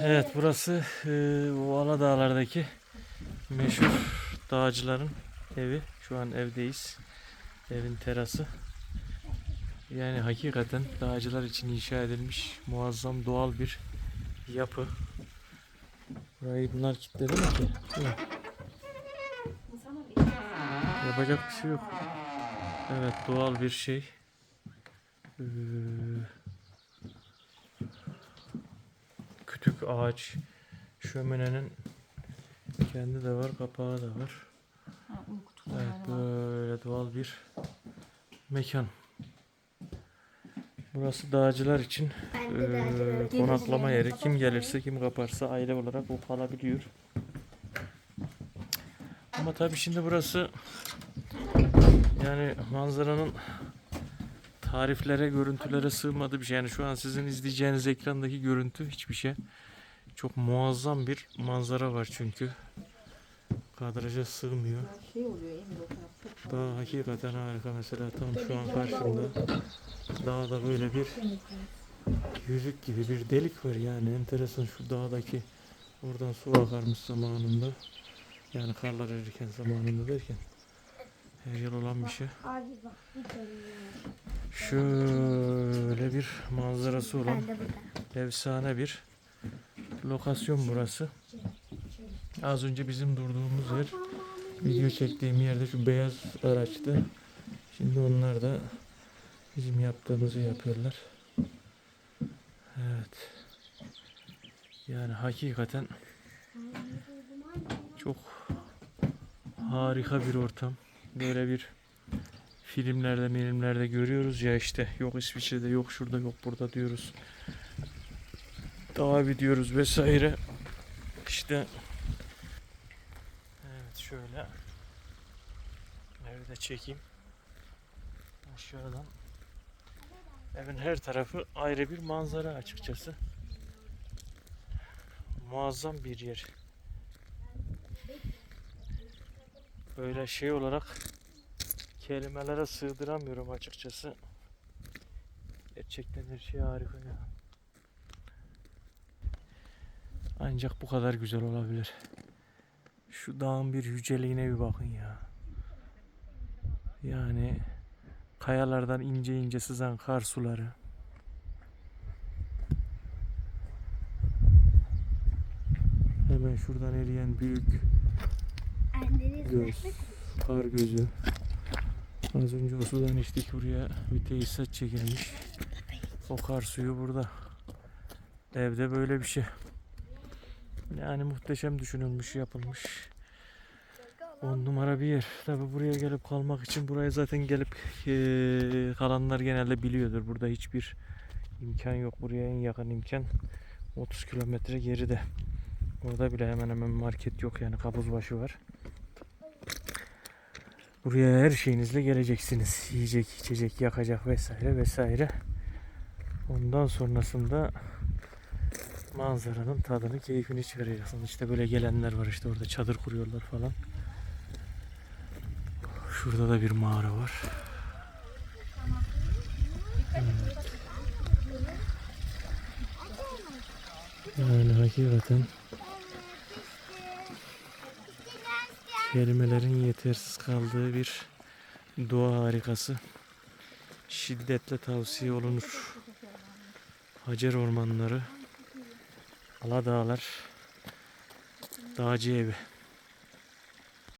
Evet burası e, bu Aladağlar'daki meşhur dağcıların evi. Şu an evdeyiz. Evin terası. Yani hakikaten dağcılar için inşa edilmiş muazzam doğal bir yapı. Burayı bunlar kilitledi mi ki? Yok. Yapacak bir şey yok. Evet doğal bir şey. Ee, kütük ağaç şöminenin kendi de var kapağı da var. Ha, Evet böyle doğal bir mekan. Burası dağcılar için de dağcılara konaklama yeri. Kim gelirse kim kaparsa aile olarak o kalabiliyor. Ama tabii şimdi burası yani manzaranın tariflere, görüntülere sığmadı bir şey. Yani şu an sizin izleyeceğiniz ekrandaki görüntü hiçbir şey. Çok muazzam bir manzara var çünkü. Kadraja sığmıyor. Dağ hakikaten harika mesela tam şu an karşımda. Dağda böyle bir yüzük gibi bir delik var yani enteresan şu dağdaki oradan su akarmış zamanında. Yani karlar erirken zamanında derken her yıl olan bir şey. Şöyle bir manzarası olan efsane bir lokasyon burası. Az önce bizim durduğumuz yer video çektiğim yerde şu beyaz araçtı. Şimdi onlar da bizim yaptığımızı yapıyorlar. Evet. Yani hakikaten çok harika bir ortam. Böyle bir filmlerde, filmlerde görüyoruz ya işte yok İsviçre'de, yok şurada, yok burada diyoruz. Bir diyoruz vesaire. İşte Evet şöyle evi de çekeyim. Aşağıdan evin her tarafı ayrı bir manzara açıkçası. Muazzam bir yer. Böyle şey olarak kelimelere sığdıramıyorum açıkçası. Gerçekten her şey harika ya. Ancak bu kadar güzel olabilir. Şu dağın bir yüceliğine bir bakın ya. Yani kayalardan ince ince sızan kar suları. Hemen şuradan eriyen büyük göz, kar gözü. Az önce o sudan içtik buraya bir tesisat çekilmiş. O kar suyu burada. Evde böyle bir şey. Yani muhteşem düşünülmüş, yapılmış. On numara bir yer. Tabi buraya gelip kalmak için buraya zaten gelip eee, kalanlar genelde biliyordur. Burada hiçbir imkan yok. Buraya en yakın imkan 30 kilometre geride. Orada bile hemen hemen market yok yani kabuzbaşı var. Buraya her şeyinizle geleceksiniz. Yiyecek, içecek, yakacak vesaire vesaire. Ondan sonrasında manzaranın tadını, keyfini çıkaracaksınız. İşte böyle gelenler var işte orada çadır kuruyorlar falan. Şurada da bir mağara var. Evet. Yani hakikaten kelimelerin yetersiz kaldığı bir doğa harikası. Şiddetle tavsiye olunur. Hacer ormanları, Aladağlar, Dağcı evi.